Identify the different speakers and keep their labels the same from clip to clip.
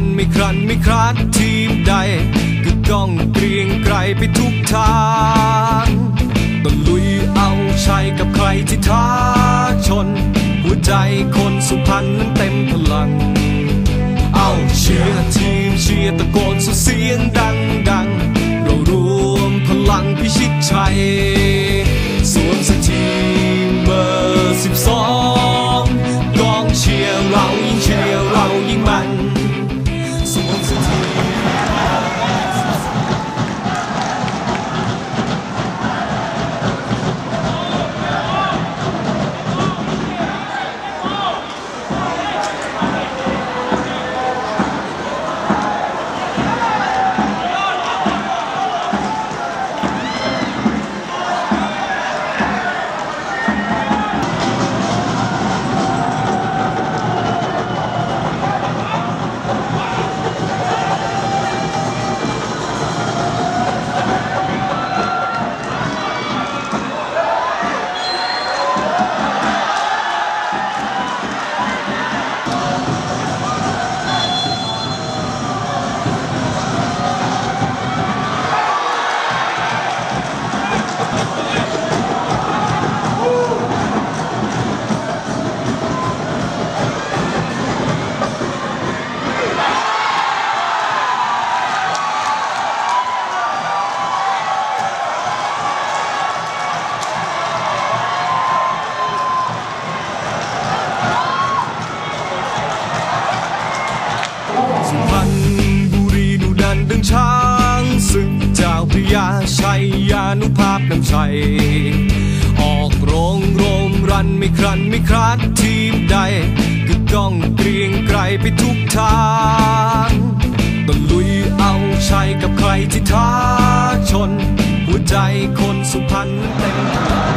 Speaker 1: นไม่ครันไม่คราดทีมใด ก็ก้องเกรียงไกรไปทุกทางตะลุยเอาชัยกับใครที่ท้าชน หัวใจคนสุพรรณนั้นเต็มพลัง เอาเชียร์ทีมเชียร์ตะโกนสุดเสียงดังดังๆเรารวมพลังพิชิตชัย นุภาพน้ำชัย ออกโรงโรมรันไม่ครันไม่คราดทีมใด ก็ต้องเกรียงไกรไปทุกทางตะลุยเอาชัยกับใครที่ท้าชน หัวใจคนสุพรรณเต็ม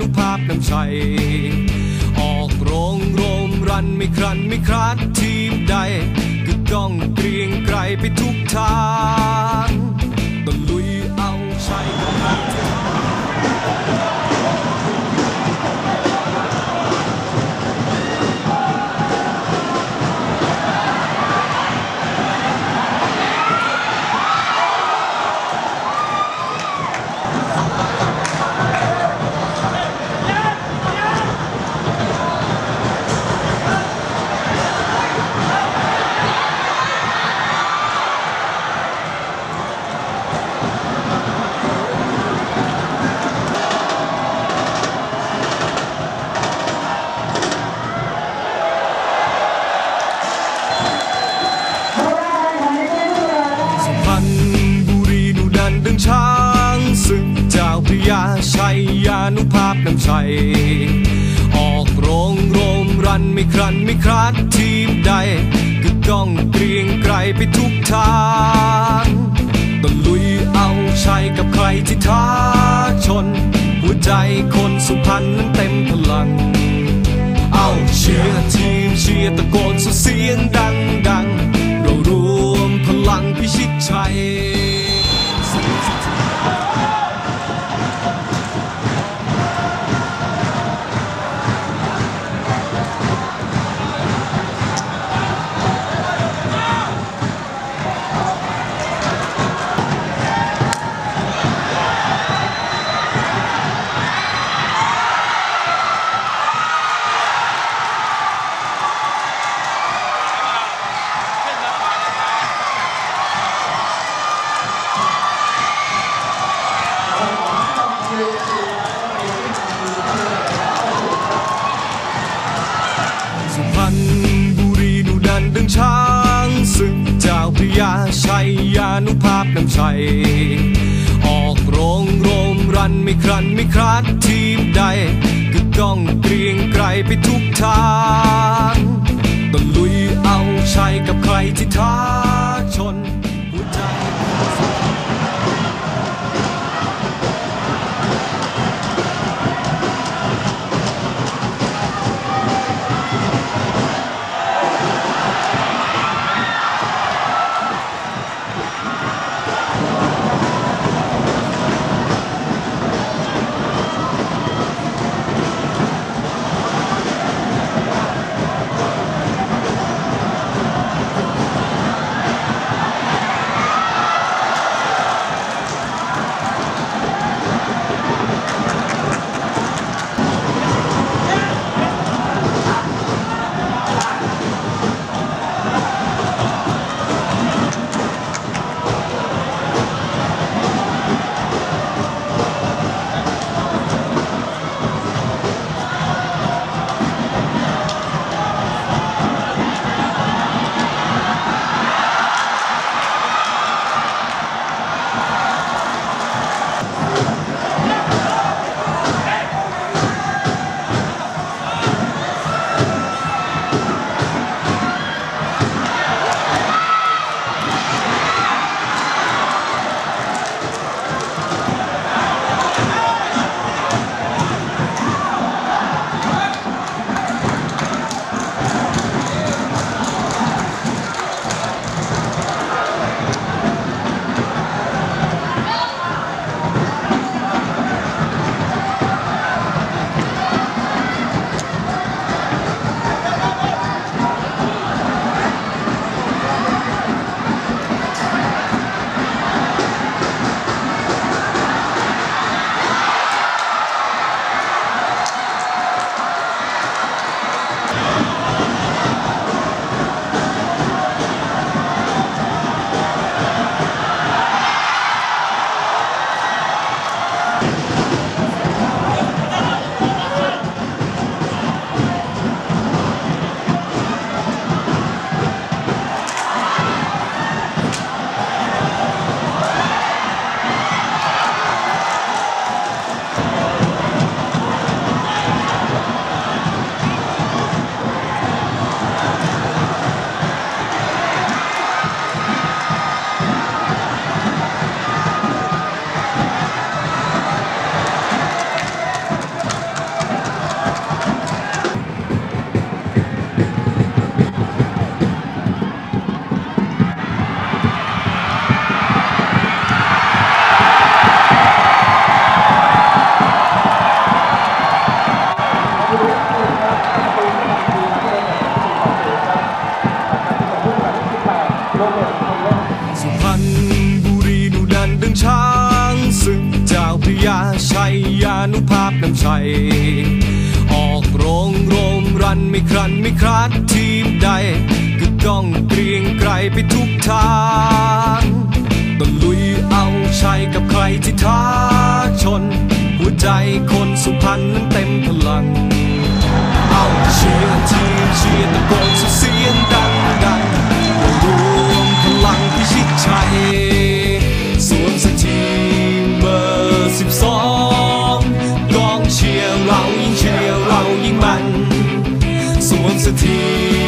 Speaker 1: นุภาพน้ำชัย ออกโรงโรมรันไม่ครันไม่คราดทีมใด ก็ต้องเกรียงไกรไปทุกทาง ชัย ออกโรงโรมรันไม่ครันไม่คราดทีมใด ก็ก้องเกรียงไกรไปทุกทางตะลุยเอาชัยกับใครที่ท้าชน หัวใจคนสุพรรณนั้นเต็มพลัง ชัยยานุภาพน้ำชัย ออกโรงโรมรันไม่ครันไม่คลาดทีมใด ก็ก้องเกรียงไกรไปทุกทางตะลุยเอาชัยกับใครที่ท้า ยานุภาพน้ำชัย ออกโรงโรมรันไม่ครันไม่คลาดทีมใด ก็ก้องเกรียงไกรไปทุกทางตะลุยเอาชัยกับใครที่ท้าชน หัวใจคนสุพรรณนั้นเต็มพลัง เอาเชียร์ทีมเชียร์ตะโกนสุดเสียงดังดังรวมพลังพิชิตชัยสวมสอทีมเบอร์สิบสอง ก